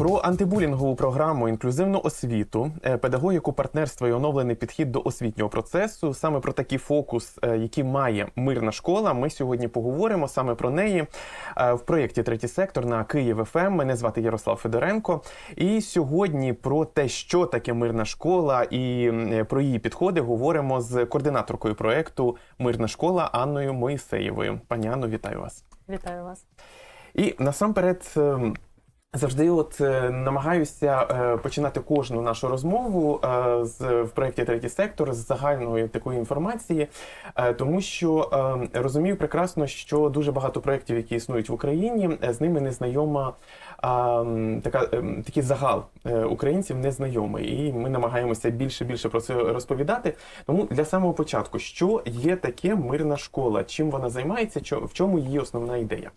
Про антибулінгову програму, інклюзивну освіту, е, педагогіку, партнерство і оновлений підхід до освітнього процесу. Саме про такий фокус, е, який має мирна школа. Ми сьогодні поговоримо саме про неї е, в проєкті Третій сектор на Київ ФМ. Мене звати Ярослав Федоренко. І сьогодні про те, що таке мирна школа, і про її підходи говоримо з координаторкою проєкту Мирна школа Анною Моїсеєвою. Пані Анно, вітаю вас. Вітаю вас. І насамперед. Завжди, от е, намагаюся е, починати кожну нашу розмову е, з в проєкті третій сектор з загальної такої інформації, тому що розумію прекрасно, що дуже багато проєктів, які існують в Україні, з ними не знайома а, така такий загал українців не знайомий. І ми намагаємося більше більше про це розповідати. Тому для самого початку, що є таке мирна школа, чим вона займається, в чому її основна ідея?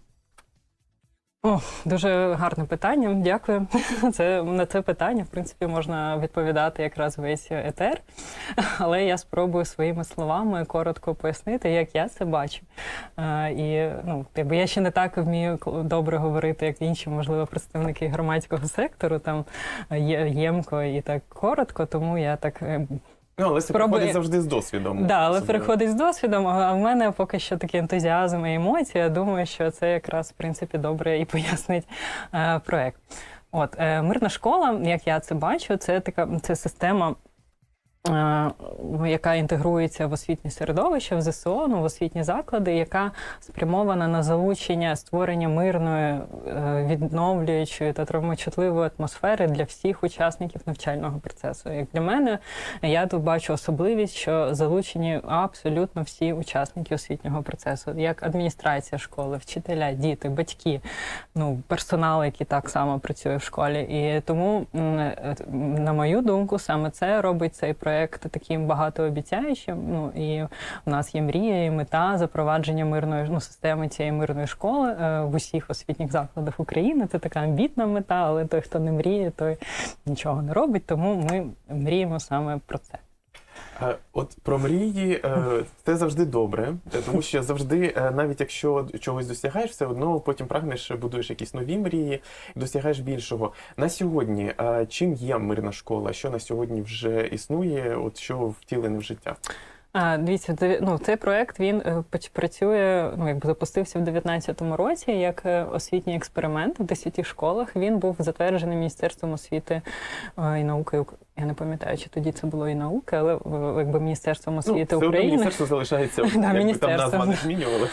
О, дуже гарне питання. Дякую. Це на це питання, в принципі, можна відповідати якраз весь етер. Але я спробую своїми словами коротко пояснити, як я це бачу. Е, і ну, якби я ще не так вмію добре говорити, як інші, можливо, представники громадського сектору, там є ємко і так коротко, тому я так е, Ну, але це Проби... приходить завжди з досвідом. Да, але Особливо. переходить з досвідом. А в мене поки що такий ентузіазм і емоції. Я думаю, що це якраз в принципі добре і пояснить е, проект. От е, мирна школа, як я це бачу, це така це система. Е, Яка інтегрується в освітнє середовище в ЗСО, ну, в освітні заклади, яка спрямована на залучення створення мирної, е, відновлюючої та травмочутливої атмосфери для всіх учасників навчального процесу. Як для мене, я тут бачу особливість, що залучені абсолютно всі учасники освітнього процесу, як адміністрація школи, вчителя, діти, батьки, ну персонал, який так само працює в школі. І тому, е, на мою думку, саме це робить цей проект таким багатообіцяючим. Ну і у нас є мрія і мета запровадження мирної ну, системи цієї мирної школи е, в усіх освітніх закладах України. Це така амбітна мета, але той, хто не мріє, той нічого не робить. Тому ми мріємо саме про це. Е, От про мрії е, це завжди добре, тому що завжди, е, навіть якщо чогось досягаєш, все одно потім прагнеш, будуєш якісь нові мрії, досягаєш більшого. На сьогодні чим є мирна школа? Що на сьогодні вже існує? От що втілене в життя? А, дивіться, ну, цей проект він е, працює, ну якби запустився в 2019 році як е, освітній експеримент в 10 школах. Він був затверджений Міністерством освіти е, і науки. Ук- Я не пам'ятаю, чи тоді це було і науки, але якби Міністерством Ну, освіти одно України. міністерство залишається, там міністерство. назва не змінювали.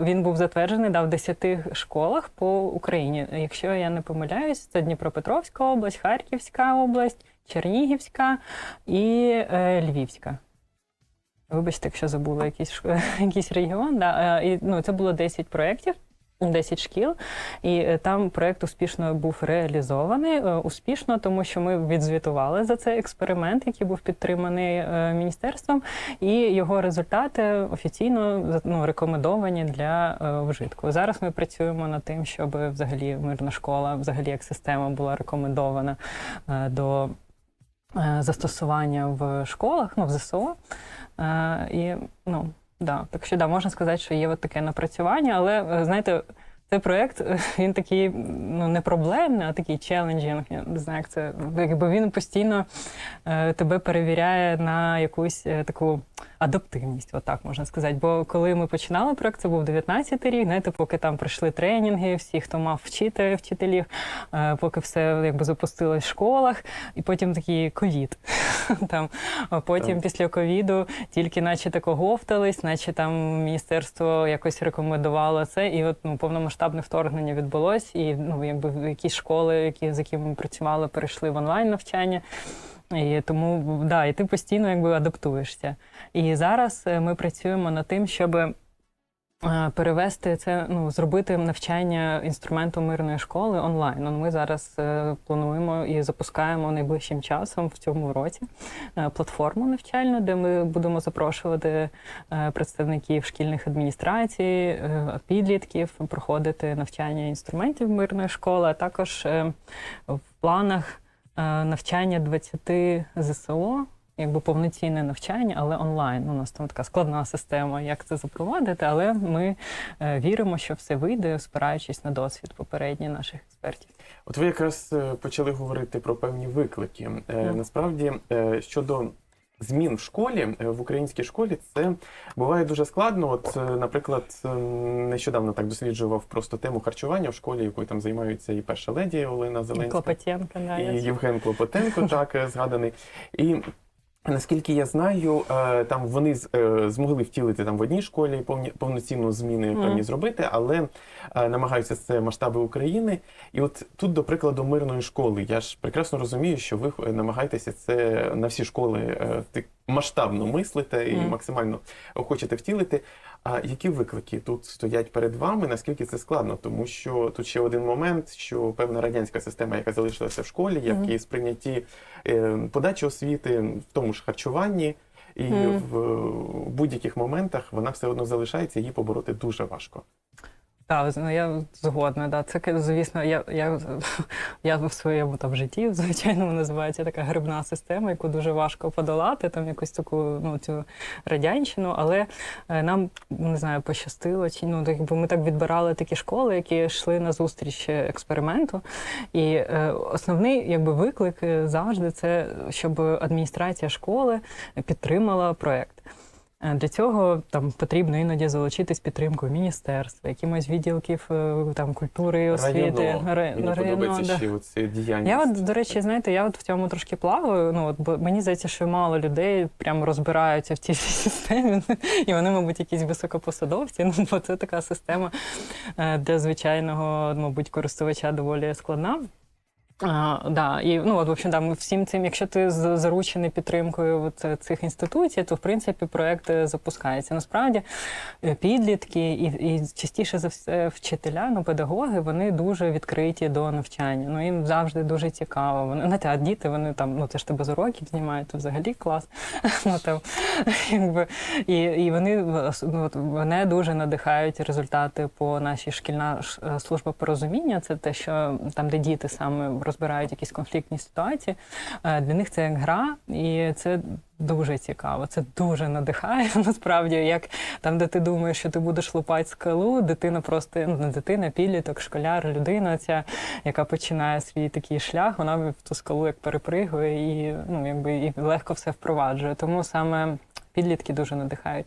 Він був затверджений да, в 10 школах по Україні. Якщо я не помиляюсь, це Дніпропетровська область, Харківська область, Чернігівська і е, Львівська. Вибачте, якщо забула якийсь, якийсь регіон. Да. Е, І, ну, це було 10 проєктів. 10 шкіл, і е, там проект успішно був реалізований. Успішно, тому що ми відзвітували за цей експеримент, який був підтриманий міністерством, і його результати офіційно ну, рекомендовані для вжитку. Зараз ми працюємо над тим, щоб взагалі мирна школа, взагалі як система була рекомендована до застосування в школах, ну в ЗСО. Е, І ну да, так що да, можна сказати, що є от таке напрацювання, але е, знаєте. Цей проєкт е, він такий ну не проблемний, а такий челенджінг. Я не знаю, як це якби він постійно е, тебе перевіряє на якусь е, таку адаптивність, отак можна сказати. Бо коли ми починали проект, це був 19-й рік, знаєте, поки там пройшли тренінги, всі, хто мав вчити вчителів, е, поки все якби запустилось в школах, і потім такий ковід. Там, а потім Так. після ковіду тільки наче тако говтались, наче там міністерство якось рекомендувало це, і от ну, повномасштабне вторгнення відбулось, і ну, якби якісь школи, які, з якими ми працювали, перейшли в онлайн навчання. І тому да, і ти постійно якби адаптуєшся. І зараз е, ми працюємо над тим, щоб е, перевести це, ну зробити навчання інструменту мирної школи онлайн. Ну, Ми зараз е, плануємо і запускаємо найближчим часом в цьому році платформу навчальну, де ми будемо запрошувати представників шкільних адміністрацій, підлітків, проходити навчання інструментів мирної школи, а також в планах навчання 20 ЗСО якби повноцінне навчання, але онлайн. У нас там така складна система, як це запровадити, але ми е, віримо, що все вийде, спираючись на досвід попередній наших експертів. От ви якраз е, почали говорити про певні виклики. Mm. Насправді, е, щодо змін в школі, е, в українській школі, це буває дуже складно. От, е, наприклад, е, нещодавно так досліджував просто тему харчування в школі, якою там займаються і перша леді Олена Зеленська. Клопотенко, навіть. і Євген Клопотенко, так згаданий. І наскільки я знаю, е, там вони е, змогли втілити там в одній школі повні повноцінну зміни певні зробити, але е, намагаються це масштаби України. І от тут, до прикладу, мирної школи. Я ж прекрасно розумію, що ви намагаєтеся це на всі школи масштабно мислите і максимально хочете втілити. А які виклики тут стоять перед вами? Наскільки це складно? Тому що тут ще один момент, що певна радянська система, яка залишилася в школі, як Мгм. і сприйняті е, подачі освіти, в тому ж харчуванні, і Мгм. в будь-яких моментах вона все одно залишається, її побороти дуже важко. Так, я згодна. Да. Це, звісно, я, я, я в своєму там житті, звичайному називається така грибна система, яку дуже важко подолати, там якусь таку ну, цю радянщину, але е, нам не знаю, пощастило, чи ну, бо ми так відбирали такі школи, які йшли на зустріч експерименту. І е, основний якби, виклик е, завжди це, щоб адміністрація школи підтримала проєкт. Е, Для цього там потрібно іноді залучитись підтримкою міністерства, якимось відділків е, там культури і освіти. Ре- Мені подобається да. ще оце діяльність. Я от, до речі, знаєте, я от в цьому трошки плаваю. Ну от бо мені здається, що мало людей прям розбираються в цій системі, і вони, мабуть, якісь високопосадовці. Ну бо це така система е, для звичайного, мабуть, користувача доволі складна. А, да, і ну от в общем, да, ми всім цим, якщо ти заручений підтримкою от, е, цих інституцій, то в принципі проект е, запускається. Насправді е, підлітки і, і частіше за все вчителя, ну педагоги, вони дуже відкриті до навчання. Ну їм завжди дуже цікаво. Вони знаєте, а діти вони там, ну це ж тебе з уроків знімають, то взагалі клас. ну, там, якби, і, і вони ну, от, мене дуже надихають результати по нашій шкільна служба порозуміння. Це те, що там, де діти саме розбирають якісь конфліктні ситуації. е, Для них це як гра, і це дуже цікаво. Це дуже надихає. Насправді, як там, де ти думаєш, що ти будеш лупати скалу, дитина просто ну, не дитина, підліток, школяр, людина, ця, яка починає свій такий шлях, вона в ту скалу як перепригує і ну якби і легко все впроваджує. Тому саме підлітки дуже надихають.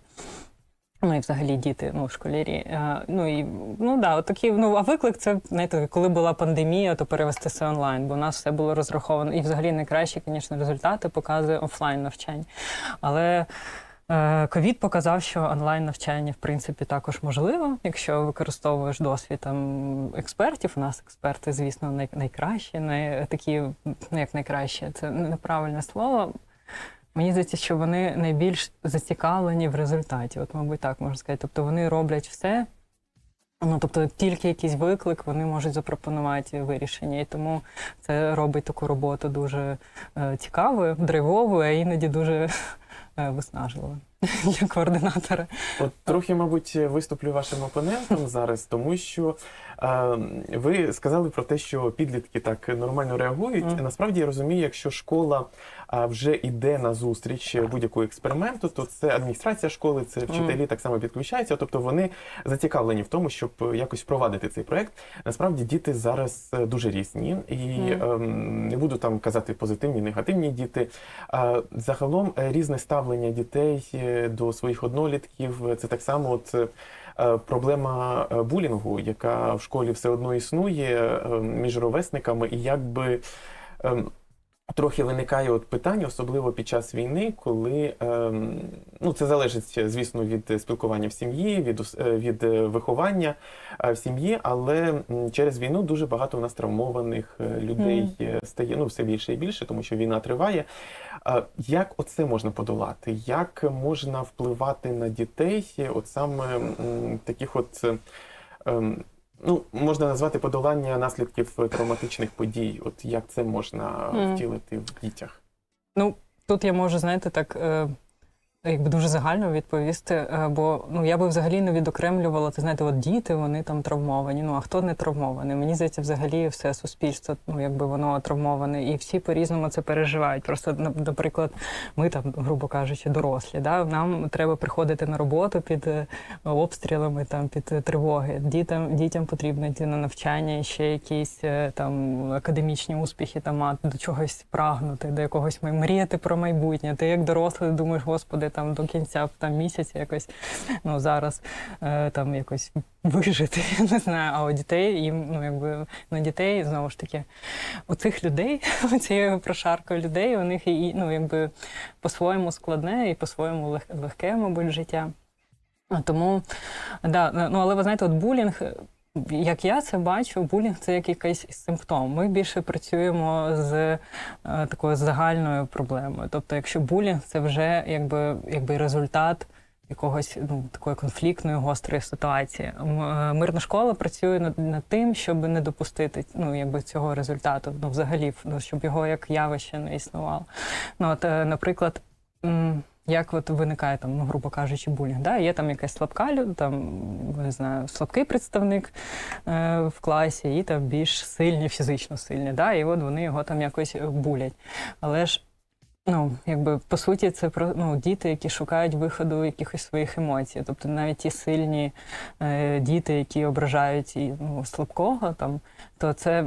Ну і взагалі діти, ну школярі. Е, Ну і ну да, такі. Ну а виклик це знаєте, коли була пандемія, то перевести все онлайн, бо у нас все було розраховано. І взагалі найкращі, звісно, результати показує офлайн навчання. Але е, ковід показав, що онлайн навчання в принципі також можливо, якщо використовуєш досвід там експертів. У нас експерти, звісно, най, найкращі, най, такі, ну як найкраще, це неправильне слово. Мені здається, що вони найбільш зацікавлені в результаті. От, мабуть, так можна сказати. Тобто вони роблять все. Ну, тобто, тільки якийсь виклик вони можуть запропонувати вирішення. І тому це робить таку роботу дуже е, цікавою, драйвовою, а іноді дуже е, виснажливою для координатора. От трохи, мабуть, виступлю вашим опонентом зараз, тому що е, ви сказали про те, що підлітки так нормально реагують. Мгм. Насправді я розумію, якщо школа вже йде на зустріч будь-якого експерименту, то це адміністрація школи, це вчителі так само підключаються. Тобто вони зацікавлені в тому, щоб якось впровадити цей проект. Насправді діти зараз е, дуже різні, і Мгм. ем, не буду там казати позитивні, негативні діти. А загалом е, різне ставлення дітей е, до своїх однолітків. Це так само от. е, Проблема е, булінгу, яка в школі все одно існує між ровесниками, і якби ем, трохи виникає от питання, особливо під час війни, коли ем, ну це залежить, звісно, від спілкування в сім'ї, від е, від е, виховання е, в сім'ї, але через війну дуже багато у нас травмованих людей стає ну все більше і більше, тому що війна триває. Як оце можна подолати? Як можна впливати на дітей, от саме таких от. ем, Ну, можна назвати подолання наслідків травматичних подій. От як це можна Мгм. втілити в дітях? Ну, тут я можу, знаєте, так. Е, якби дуже загально відповісти, е, бо ну я би взагалі не відокремлювала. Ти знаєте, от діти вони там травмовані. Ну а хто не травмований? Мені здається, взагалі все суспільство, ну якби воно травмоване, і всі по-різному це переживають. Просто на- наприклад, ми там, грубо кажучи, дорослі. Да? Нам треба приходити на роботу під е, обстрілами, там під тривоги. Дітям дітям потрібно йти на навчання, ще якісь е, там академічні успіхи там мати, до чогось прагнути, до якогось мріяти про майбутнє. Ти як дорослий думаєш, господи, там до кінця там місяця якось ну зараз е, там якось вижити, я не знаю. А у дітей їм ну якби на дітей знову ж таки у цих людей, у цією прошаркою людей, у них і ну якби по-своєму складне і по-своєму легке, мабуть, життя. Тому да, ну але ви знаєте, от булінг. Як я це бачу, булінг це як якийсь симптом. Ми більше працюємо з е, такою загальною проблемою. Тобто, якщо булінг це вже якби, якби результат якогось ну, такої конфліктної гострої ситуації. Е, Мирна школа працює над, над тим, щоб не допустити ну, якби, цього результату, ну, взагалі, ну, щоб його як явище не існувало. Ну, от, е, наприклад, м, як от виникає там, ну, грубо кажучи, булінг. Да? Є там якась слабка там, не знаю, слабкий представник е, в класі, і там більш сильні, фізично сильні. Да? І от вони його там якось е, булять. Але ж Ну, якби по суті, це про ну, діти, які шукають виходу якихось своїх емоцій. Тобто навіть ті сильні е, діти, які ображають і, ну, слабкого, там, то це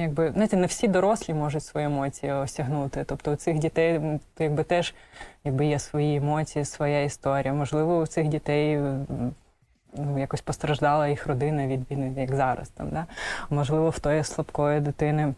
якби знаєте, не всі дорослі можуть свої емоції осягнути. Тобто у цих дітей якби теж якби є свої емоції, своя історія. Можливо, у цих дітей. Ну, якось постраждала їх родина від війни, як зараз там, да? можливо, в тої слабкої дитини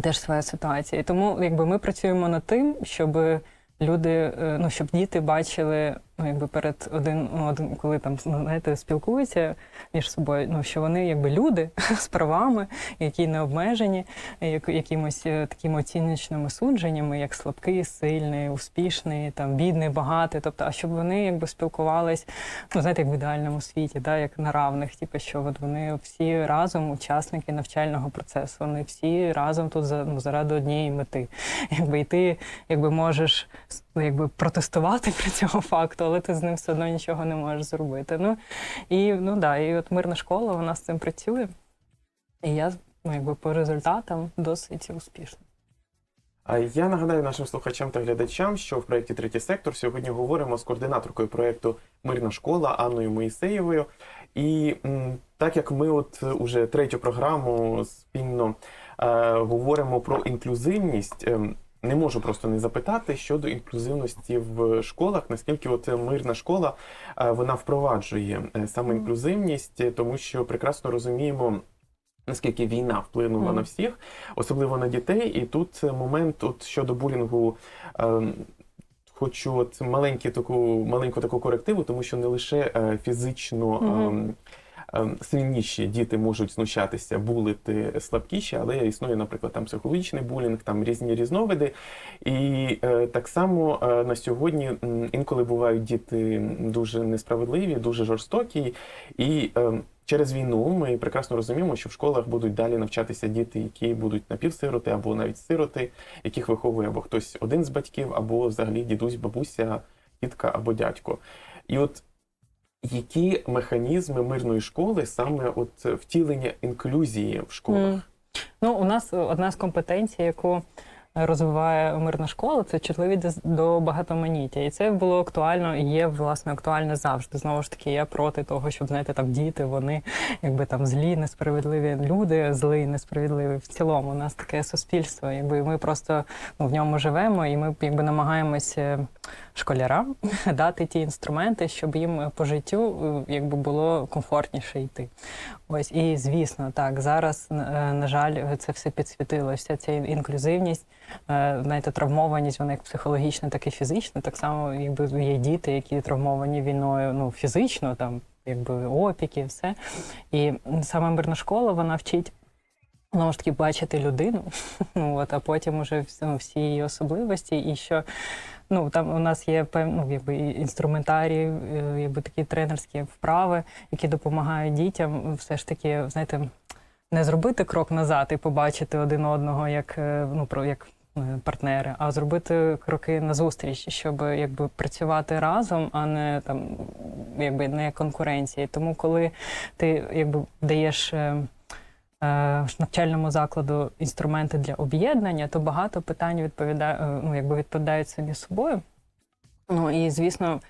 теж своя ситуація. І тому якби ми працюємо над тим, щоб люди, е, ну щоб діти бачили, ну якби перед один, ну, один коли там ну, знаєте, спілкуються між собою, ну що вони якби люди з правами, які не обмежені як, якимось е, такими оціночними судженнями, як слабкий, сильний, успішний, там бідний, багатий. Тобто, а щоб вони якби спілкувались, ну знаєте, як в ідеальному світі, да, як на равних, типу, що от вони всі разом учасники навчального процесу, вони всі разом тут за, ну, заради однієї мети. Якби і ти якби можеш ну, якби протестувати при цього факту, але ти з ним все одно нічого не можеш зробити. Ну і ну да, і от мирна школа вона з цим працює. І я ну, якби по результатам досить успішна. А Я нагадаю нашим слухачам та глядачам, що в проєкті Третій сектор сьогодні говоримо з координаторкою проєкту Мирна школа Анною Моїсеєвою. І так як ми от уже третю програму спільно е, говоримо про інклюзивність, ем, не можу просто не запитати щодо інклюзивності в школах, наскільки от мирна школа е, вона впроваджує е, саме інклюзивність, е, тому що прекрасно розуміємо. Наскільки війна вплинула Мгм. на всіх, особливо на дітей, і тут е, момент от щодо булінгу. ем, Хочу от маленьку таку маленьку таку корективу, тому що не лише е, фізично ем, ем, сильніші діти можуть знущатися, булити слабкіші, але існує, наприклад, там психологічний булінг, там різні різновиди. І е, так само е, на сьогодні інколи бувають діти дуже несправедливі, дуже жорстокі. І е, через війну ми прекрасно розуміємо, що в школах будуть далі навчатися діти, які будуть напівсироти або навіть сироти, яких виховує або хтось один з батьків, або взагалі дідусь, бабуся, тітка або дядько. І от які механізми мирної школи саме от втілення інклюзії в школах? М. Ну, у нас одна з компетенцій, яку розвиває мирна школа, це чутливість до багатоманіття. І це було актуально і є власне актуально завжди. Знову ж таки, я проти того, щоб знаєте, там діти, вони якби там злі, несправедливі люди, злі, несправедливі. В цілому у нас таке суспільство, якби ми просто ну, в ньому живемо, і ми якби намагаємося школярам дати ті інструменти, щоб їм по життю е, якби було комфортніше йти. Ось і звісно, так зараз е, на жаль, це все підсвітилося. Ця інклюзивність, е, знаєте, травмованість, вона як психологічна, так і фізична. Так само, якби є діти, які травмовані війною, ну фізично, там якби опіки, все. І саме мирна школа вона вчить. Знову ж таки, бачити людину, ну от, а потім уже ну, всі її особливості, і що ну там у нас є ну, якби і інструментарії, е, якби такі тренерські вправи, які допомагають дітям все ж таки, знаєте, не зробити крок назад і побачити один одного як, е, ну, про як е, партнери, а зробити кроки назустріч, щоб якби працювати разом, а не там якби не конкуренції. Тому коли ти якби даєш. Е, навчальному закладу інструменти для об'єднання, то багато питань відповідає, е, ну, якби відповідають самі собою. Ну і звісно,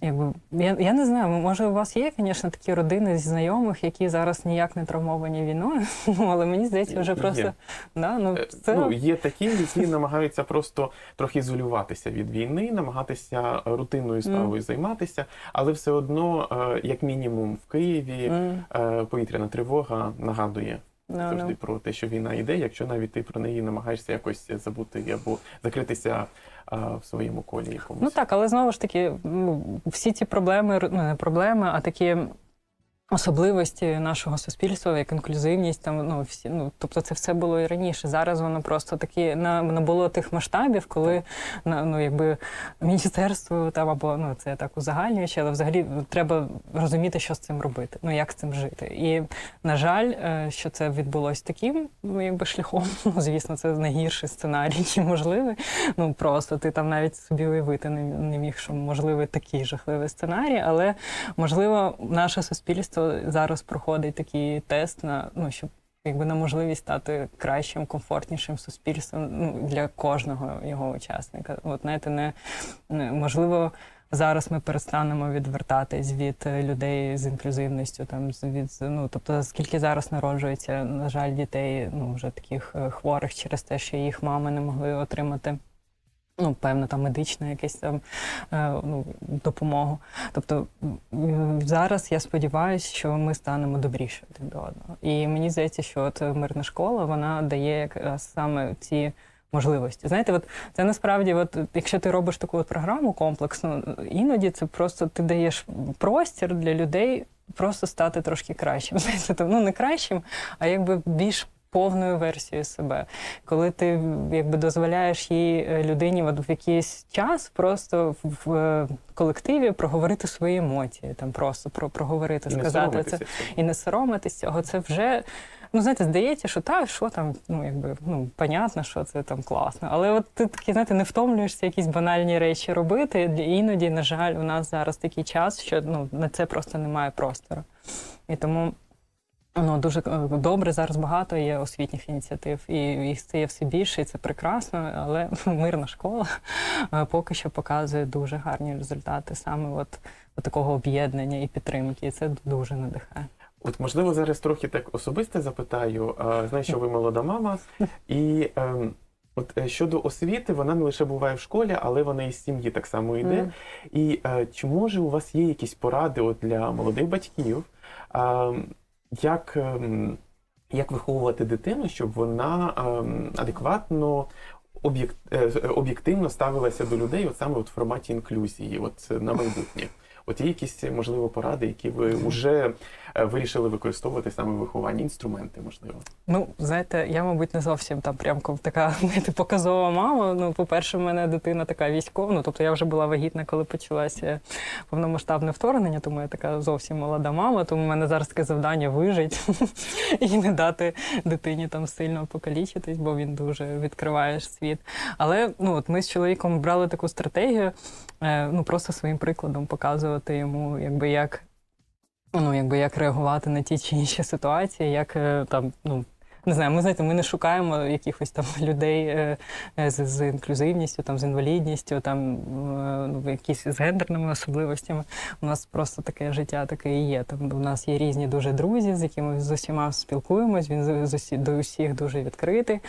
якби я, я не знаю, може у вас є, звісно, такі родини зі знайомих, які зараз ніяк не травмовані війною. Ну але мені здається, вже Є. просто да, ну, Е, це Ну, є такі, які намагаються просто трохи ізолюватися від війни, намагатися рутинною справою займатися, але все одно, е, як мінімум, в Києві е, повітряна тривога нагадує ну, завжди no. про те, що війна йде, якщо навіть ти про неї намагаєшся якось забути або закритися в своєму колі якомусь. Ну так, але знову ж таки, ну, всі ці проблеми, ну не проблеми, а такі особливості нашого суспільства, як інклюзивність, там ну всі, ну тобто це все було і раніше. Зараз воно просто такі на набуло тих масштабів, коли на ну якби міністерство там або ну це так узагальнюючи, але взагалі треба розуміти, що з цим робити, ну як з цим жити. І на жаль, е, що це відбулось таким, ну якби шляхом. Ну звісно, це найгірший сценарій, який можливий. Ну просто ти там навіть собі уявити не, не міг, що можливий такий жахливий сценарій, але можливо, наше суспільство зараз проходить такий тест на ну щоб. Якби на можливість стати кращим, комфортнішим суспільством ну, для кожного його учасника. От знаєте, не, не можливо зараз ми перестанемо відвертатись від е, людей з інклюзивністю. Там від ну тобто, скільки зараз народжується, на жаль, дітей ну вже таких е, хворих через те, що їх мами не могли отримати. Ну, певно, там медичну якесь там е, ну, допомогу. Тобто зараз я сподіваюся, що ми станемо добріше один до одного. І мені здається, що от мирна школа вона дає якраз саме ці можливості. Знаєте, от це насправді, от якщо ти робиш таку от програму комплексну, іноді це просто ти даєш простір для людей просто стати трошки кращим. Знаєте, ну не кращим, а якби більш повною версією себе. Коли ти якби дозволяєш їй е, людині от в якийсь час просто в, в е, колективі проговорити свої емоції, там просто про проговорити, І сказати це і не соромитись цього, це вже. Ну, знаєте, здається, що так, що там, ну якби ну понятно, що це там класно. Але от ти такі, знаєте, не втомлюєшся якісь банальні речі робити. Іноді, на жаль, у нас зараз такий час, що ну на це просто немає простору. І тому ну дуже е, добре зараз багато є освітніх ініціатив, і їх стає все більше, і це прекрасно. Але мирна школа е, поки що показує дуже гарні результати саме от, от такого об'єднання і підтримки. І це дуже надихає. От можливо зараз трохи так особисте запитаю. Знаю, що ви молода мама, і ем, от е, щодо освіти, вона не лише буває в школі, але вона і з сім'ї так само йде. Мгм. І чи може у вас є якісь поради от для молодих батьків, як, ем, як виховувати дитину, щоб вона ем, адекватно е, об'єктивно ставилася до людей, от саме от в форматі інклюзії, от е, на майбутнє? От є якісь, можливо, поради, які ви вже вирішили використовувати саме в вихованні, інструменти, можливо. Ну, знаєте, я, мабуть, не зовсім там прям така знаєте, показова мама. Ну, по-перше, в мене дитина така військова. Ну, тобто я вже була вагітна, коли почалося повномасштабне вторгнення, тому я така зовсім молода мама. Тому в мене зараз таке завдання вижити і не дати дитині там сильно покалічитись, бо він дуже відкриває світ. Але ну, от ми з чоловіком брали таку стратегію, е, ну просто своїм прикладом показувати йому, якби як ну, якби як реагувати на ті чи інші ситуації, як е, там, ну. Не знаю, ми знаєте, ми не шукаємо якихось там людей е, е, з, з інклюзивністю, там з інвалідністю, там е, ну, якісь з гендерними особливостями. У нас просто таке життя таке і є. Там у нас є різні дуже друзі, з якими з усіма спілкуємось. Він з, усі, до усіх дуже відкритий.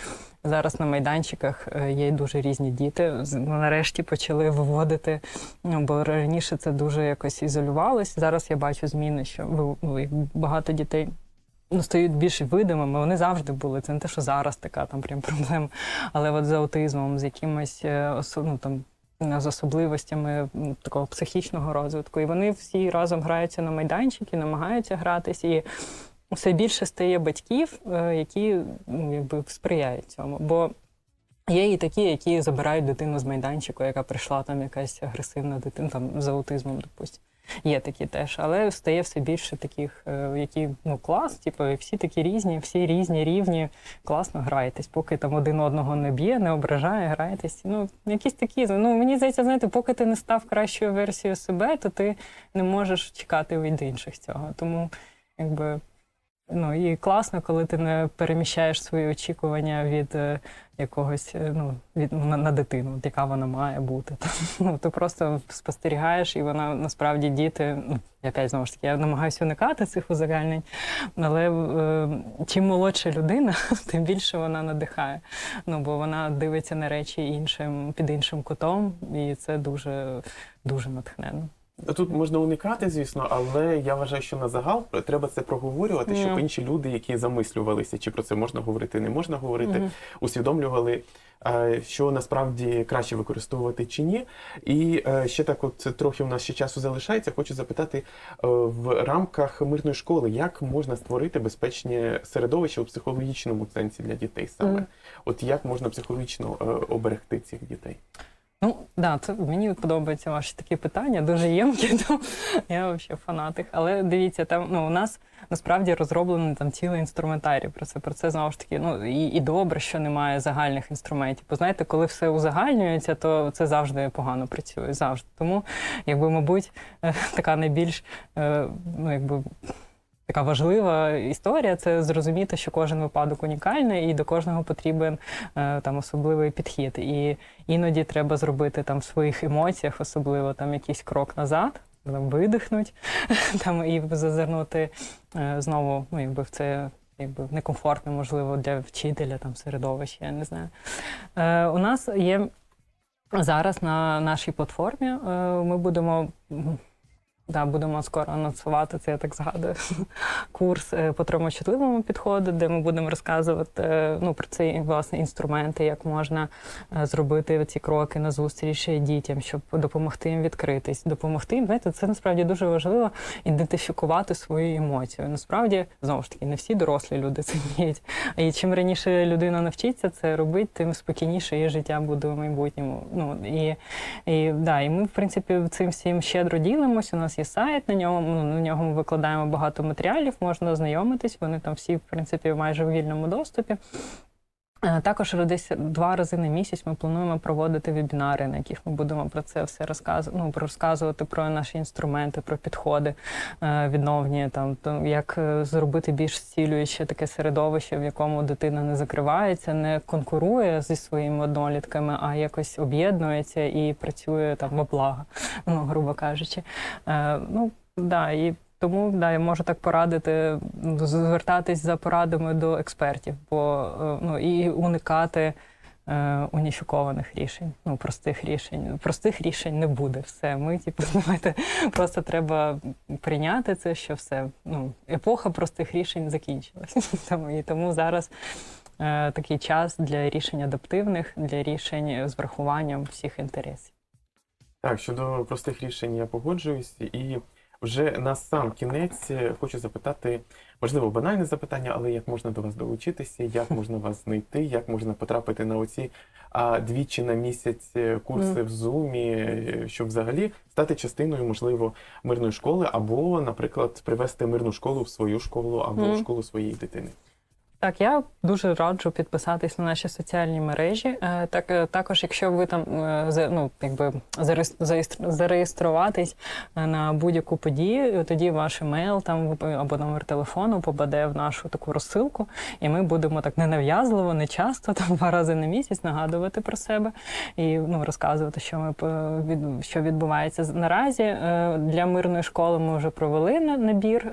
Зараз на майданчиках є дуже різні діти. Ну, Нарешті почали виводити, ну, бо раніше це дуже якось ізолювалось. Зараз я бачу зміни, що ви- ну, багато дітей. Ну, стають більш видимими, вони завжди були. Це не те, що зараз така там прям проблема. Але от з аутизмом, з якимось е, ну, там, з особливостями такого психічного розвитку. І вони всі разом граються на майданчики, намагаються гратись. І все більше стає батьків, е, які ну, якби сприяють цьому. Бо є і такі, які забирають дитину з майданчику, яка прийшла там якась агресивна дитина там з аутизмом, допустимо. Є такі теж, але стає все більше таких, е, які ну клас, типу, всі такі різні, всі різні, рівні, класно граєтесь, поки там один одного не б'є, не ображає, граєтесь. Ну, якісь такі. Ну мені здається, знаєте, поки ти не став кращою версією себе, то ти не можеш чекати від інших цього. Тому якби. Ну і класно, коли ти не переміщаєш свої очікування від е, якогось е, ну від на, на дитину, от яка вона має бути. Ну ти просто спостерігаєш, і вона насправді діти. Ну я опять знову ж таки, я намагаюся уникати цих узагальнень, але е, чим молодша людина, тим більше вона надихає. Ну бо вона дивиться на речі іншим під іншим кутом, і це дуже дуже натхненно. Тут можна уникати, звісно, але я вважаю, що на загал треба це проговорювати, щоб Мгм. інші люди, які замислювалися, чи про це можна говорити, не можна говорити, Мгм. усвідомлювали, е, що насправді краще використовувати чи ні. І е, ще так, от трохи у нас ще часу залишається. Хочу запитати е, в рамках мирної школи, як можна створити безпечне середовище у психологічному сенсі для дітей саме? Мгм. От як можна психологічно е, оберегти цих дітей? Да, це мені подобаються ваші такі питання, дуже ємкі. То я взагалі фанатик. Але дивіться, там ну у нас насправді розроблений там цілий інструментарій. Про це про це знову ж таки. Ну і, і добре, що немає загальних інструментів. Бо знаєте, коли все узагальнюється, то це завжди погано працює. Завжди. Тому, якби, мабуть, така найбільш е, ну якби. Така важлива історія це зрозуміти, що кожен випадок унікальний і до кожного потрібен е, там особливий підхід. І іноді треба зробити там в своїх емоціях, особливо там якийсь крок назад, там, видихнути, там і зазирнути е, знову, ну якби в це. Якби некомфортне, можливо, для вчителя там середовище, я не знаю. Е, у нас є зараз на нашій платформі. Е, ми будемо. Да, будемо скоро анонсувати це, я так згадую, курс е, по травмочутливому підходу, де ми будемо розказувати е, ну, про ці власне інструменти, як можна е, зробити ці кроки на зустріч дітям, щоб допомогти їм відкритись, допомогти їм. Знаєте, це насправді дуже важливо ідентифікувати свою емоцію. Насправді, знову ж таки, не всі дорослі люди це вміють. І чим раніше людина навчиться це робити, тим спокійніше її життя буде в майбутньому. Ну і, і, да, і ми, в принципі, цим всім щедро ділимося. У нас є сайт, на ньому ну, на нього ми викладаємо багато матеріалів, можна ознайомитись. Вони там всі, в принципі, майже в вільному доступі. Е, Також десь два рази на місяць ми плануємо проводити вебінари, на яких ми будемо про це все розказувати, ну, розказувати про наші інструменти, про підходи е, відновні, там то як е, зробити більш зцілююче таке середовище, в якому дитина не закривається, не конкурує зі своїми однолітками, а якось об'єднується і працює там во благо, ну грубо кажучи. Ну да, і тому да, я можу так порадити звертатись за порадами до експертів, бо е, ну і уникати е, уніфікованих рішень, ну простих рішень. Простих рішень не буде. Все, ми типу, знаєте, просто треба прийняти це, що все. Ну епоха простих рішень закінчилась. І тому зараз. е, Такий час для рішень адаптивних, для рішень з врахуванням всіх інтересів. Так, щодо простих рішень я погоджуюсь. І вже на сам кінець е, хочу запитати, можливо, банальне запитання, але як можна до вас долучитися, як можна вас знайти, як можна потрапити на оці а, двічі на місяць е, курси в Зумі, е, щоб взагалі стати частиною, можливо, мирної школи, або, наприклад, привести мирну школу в свою школу або в школу своєї дитини. Так, я дуже раджу підписатись на наші соціальні мережі. Е, Так, е, також, якщо ви там е, ну, якби зареєс- зареєструватись на будь-яку подію, тоді ваш емейл там або номер телефону попаде в нашу таку розсилку, і ми будемо так ненав'язливо, не часто, там два рази на місяць нагадувати про себе і ну, розказувати, що ми що відбувається наразі. Для мирної школи ми вже провели на- набір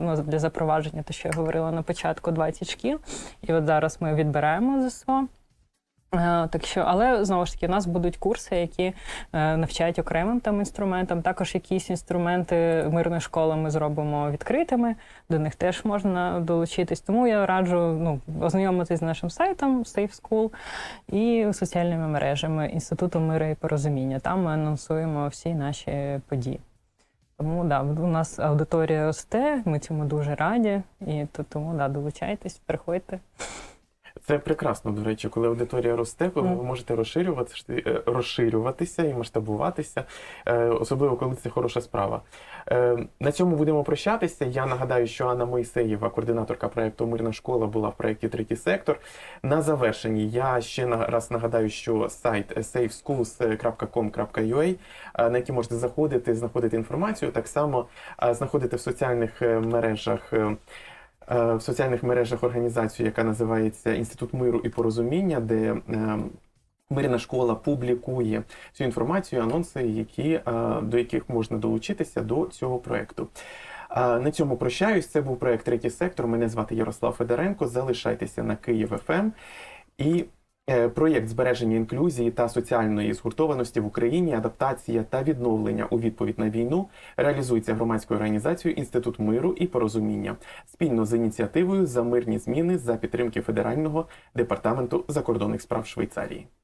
ну, для запровадження, те, що я говорила на початку, 20 шкіл. І от зараз ми відбираємо ЗСО. Е, Так що, але знову ж таки, у нас будуть курси, які е, навчають окремим там інструментам. Також якісь інструменти мирної школи ми зробимо відкритими. До них теж можна долучитись. Тому я раджу ну, ознайомитись з нашим сайтом Safe School і соціальними мережами Інституту миру і порозуміння. Там ми анонсуємо всі наші події. Тому да, у нас аудиторія росте, ми цьому дуже раді, і то- тому да, долучайтесь, приходьте. Це прекрасно, до речі, коли аудиторія росте, коли ви можете розширюватися, е, розширюватися і масштабуватися, е, особливо коли це хороша справа. Е, На цьому будемо прощатися. Я нагадаю, що Анна Моїсеєва, координаторка проекту Мирна школа, була в проєкті Третій сектор. На завершенні я ще раз нагадаю, що сайт safeschools.com.ua, на який можете заходити, знаходити інформацію, так само знаходити в соціальних мережах. Е, В соціальних мережах організацію, яка називається Інститут миру і порозуміння, де е, Мирна школа публікує цю інформацію, анонси, які, е, до яких можна долучитися до цього проекту. На цьому прощаюсь. Це був проект Третій сектор. Мене звати Ярослав Федоренко. Залишайтеся на Київ ФМ. І е, проєкт збереження інклюзії та соціальної згуртованості в Україні, адаптація та відновлення у відповідь на війну реалізується громадською організацією Інститут миру і порозуміння спільно з ініціативою за мирні зміни за підтримки Федерального департаменту закордонних справ Швейцарії.